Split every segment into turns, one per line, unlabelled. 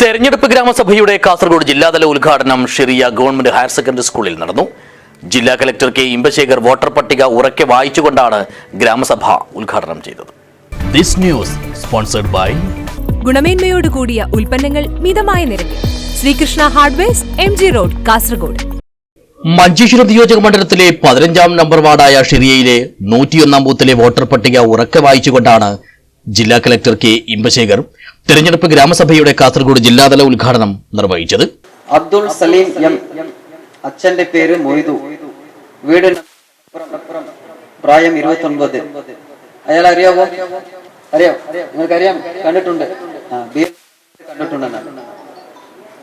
തെരഞ്ഞെടുപ്പ് ഗ്രാമസഭയുടെ കാസർഗോഡ് ജില്ലാതല ഉദ്ഘാടനം ഷെറിയ ഗവൺമെന്റ് ഹയർ സെക്കൻഡറി സ്കൂളിൽ നടന്നു. ജില്ലാ കലക്ടർ കെ ഇമ്പശേഖർ വോട്ടർ പട്ടിക ഉറക്കെ വായിച്ചുകൊണ്ടാണ് ഗ്രാമസഭ ഉദ്ഘാടനം ചെയ്തത്. ദിസ് ന്യൂസ് സ്പോൺസർഡ് ബൈ
ഗുണമേന്മയോട് കൂടിയ ഉൽപ്പന്നങ്ങൾ മിതമായ നിരക്കിൽ. Sreekrishna hardwares M G road Kasaragod.
Manjeshwaram നിയോജക മണ്ഡലത്തിലെ പതിനഞ്ചാം നമ്പർ വാർഡായ ഷിറിയയിലെ നൂറ്റിയൊന്നാം ബൂത്തിലെ വോട്ടർ പട്ടിക ഉറക്കെ വായിച്ചുകൊണ്ടാണ് ജില്ലാ കലക്ടർ കെ ഇമ്പശേഖർ തെരഞ്ഞെടുപ്പ് ഗ്രാമസഭയുടെ കാസർഗോഡ് ജില്ലാതല ഉദ്ഘാടനം നിർവഹിച്ചത്
അബ്ദുൾ സലീം എം അച്ഛന്റെ പേര് മൊയ്തു. വീട് പ്രായം ഇരുപത്തി ഒൻപത് അയാൾ അറിയാവോ അറിയാം നിങ്ങൾക്ക് അറിയാം കണ്ടിട്ടുണ്ട് ആ,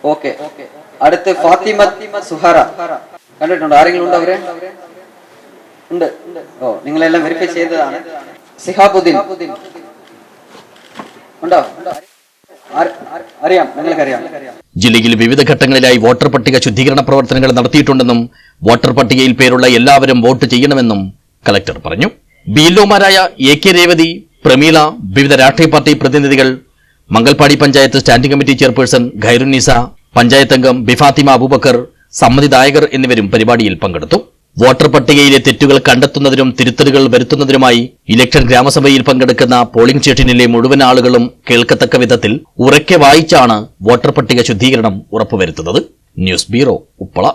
ഓക്കെ. അടുത്ത് ഫാത്തിമ സുഹാറ. കണ്ടിട്ടുണ്ടോ? ആരെങ്കിലും ഉണ്ടോ അവരെ? ഉണ്ട്. ഓ നിങ്ങളെല്ലാം വെരിഫൈ ചെയ്തതാണ്. സിഹാബുദ്ദീൻ. ഉണ്ടോ? ആര്-
ജില്ലയിൽ വിവിധ ഘട്ടങ്ങളിലായി വോട്ടർ പട്ടിക ശുദ്ധീകരണ പ്രവർത്തനങ്ങൾ നടത്തിയിട്ടുണ്ടെന്നും വോട്ടർ പട്ടികയിൽ പേരുള്ള എല്ലാവരും വോട്ട് ചെയ്യണമെന്നും കളക്ടർ പറഞ്ഞു. ബിഎൽഒമാരായ എ കെ രേവതി പ്രമീള വിവിധ രാഷ്ട്രീയ പാർട്ടി പ്രതിനിധികൾ Mangalpady panchayat standing committee chairperson Khairunnisa panchayat അംഗം ബിഫാത്തിമ അബൂബക്കർ സമ്മതിദായകർ എന്നിവരും പരിപാടിയിൽ പങ്കെടുത്തു. വോട്ടർ പട്ടികയിലെ തെറ്റുകൾ കണ്ടെത്തുന്നതിനും തിരുത്തലുകൾ വരുത്തുന്നതിനുമായി ഇലക്ഷൻ ഗ്രാമസഭയിൽ പങ്കെടുക്കുന്ന പോളിംഗ് സ്റ്റേഷനിലെ മുഴുവൻ ആളുകളും കേൾക്കത്തക്ക വിധത്തിൽ ഉറക്കെ വായിച്ചാണ് വോട്ടർ പട്ടിക ശുദ്ധീകരണം ഉറപ്പുവരുത്തുന്നത്. News bureau Uppala.